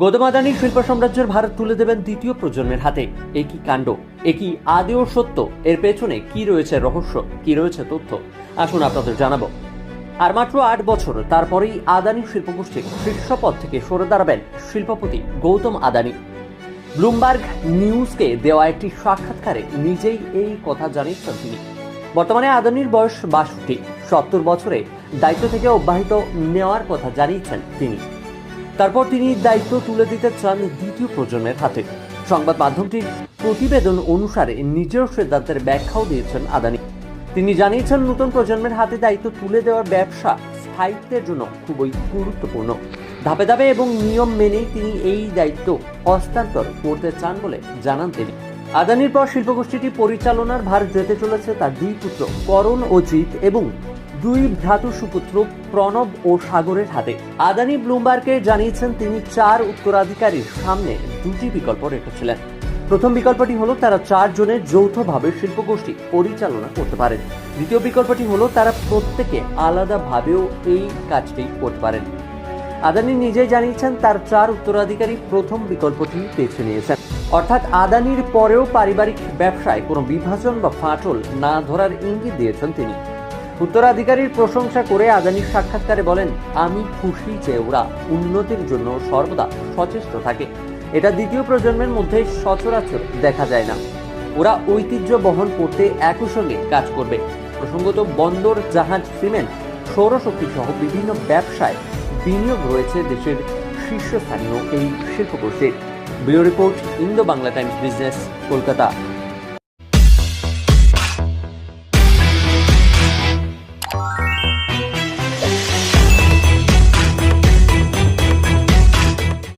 গৌতম আদানি শিল্প সাম্রাজ্যের ভারত তুলে দেবেন দ্বিতীয় প্রজন্মের হাতে। একই কাণ্ড, একই আদেও সত্য, এর পেছনে কি রয়েছে রহস্য, কি রয়েছে তথ্য? আসুন আপনাদের জানাব। আর মাত্র আট বছর, তারপরেই আদানি শিল্পগোষ্ঠীর শীর্ষ পদ থেকে সরে দাঁড়াবেন শিল্পপতি গৌতম আদানি। ব্লুমবার্গ নিউজকে দেওয়া একটি সাক্ষাৎকারে নিজেই এই কথা জানিয়েছেন তিনি। বর্তমানে আদানির বয়স বাষট্টি, সত্তর বছরে দায়িত্ব থেকে অব্যাহত নেওয়ার কথা জানিয়েছেন তিনি। তারপর তিনি দায়িত্ব তুলে দিতে চান দ্বিতীয় প্রজন্মের হাতে। সংবাদ মাধ্যমটির প্রতিবেদন অনুসারে নিজের সিদ্ধান্তের ব্যাখ্যাও দিয়েছেন আদানি। তিনি জানিয়েছেন, নতুন প্রজন্মের হাতে দায়িত্ব তুলে দেওয়ার ব্যবসা স্থায়িত্বের জন্য খুবই গুরুত্বপূর্ণ। ধাপে ধাপে এবং নিয়ম মেনেই তিনি এই দায়িত্ব হস্তান্তর করতে চান বলে জানান তিনি। আদানির পর শিল্পগোষ্ঠীটি পরিচালনার ভার যেতে চলেছে তার দুই পুত্র, করণ অজিত এবং দুই ভ্রাতু সুপুত্র প্রণব ও সাগরের হাতে। আদানি ব্লুমবার্গকে জানিয়েছেন তিনি চার উত্তরাধিকারীর সামনে দুটি বিকল্প রেখেছিলেন। প্রথম বিকল্পটি হলো তারা চারজনের যৌথভাবে শিল্পগোষ্ঠী পরিচালনা করতে পারেন। দ্বিতীয় বিকল্পটি হলো তারা প্রত্যেকে আলাদাভাবেও এই কাজটি করতে পারেন। আদানি নিজেই জানিয়েছেন তার চার উত্তরাধিকারী প্রথম বিকল্পটি বেছে নিয়েছেন। অর্থাৎ আদানির পরেও পারিবারিক ব্যবসায় কোনো বিভাজন বা ফাটল না ধরার ইঙ্গিত দিয়েছেন তিনি। উত্তরাধিকারীর প্রশংসা করে আদানির সাক্ষাৎকারে বলেন, আমি খুশি যে ওরা উন্নতির জন্য সর্বদা সচেষ্ট থাকে। এটা দ্বিতীয় প্রজন্মের মধ্যে সচরাচর দেখা যায় না। ওরা ঐতিহ্য বহন করতে একই সঙ্গে কাজ করবে। প্রসঙ্গত বন্দর, জাহাজ, সিমেন্ট, সৌরশক্তি সহ বিভিন্ন ব্যবসায় বিনিয়োগ রয়েছে দেশের শীর্ষস্থানীয় এই শিল্পগোষ্ঠীর। Bureau report Indo Bangla Times business, Kolkata.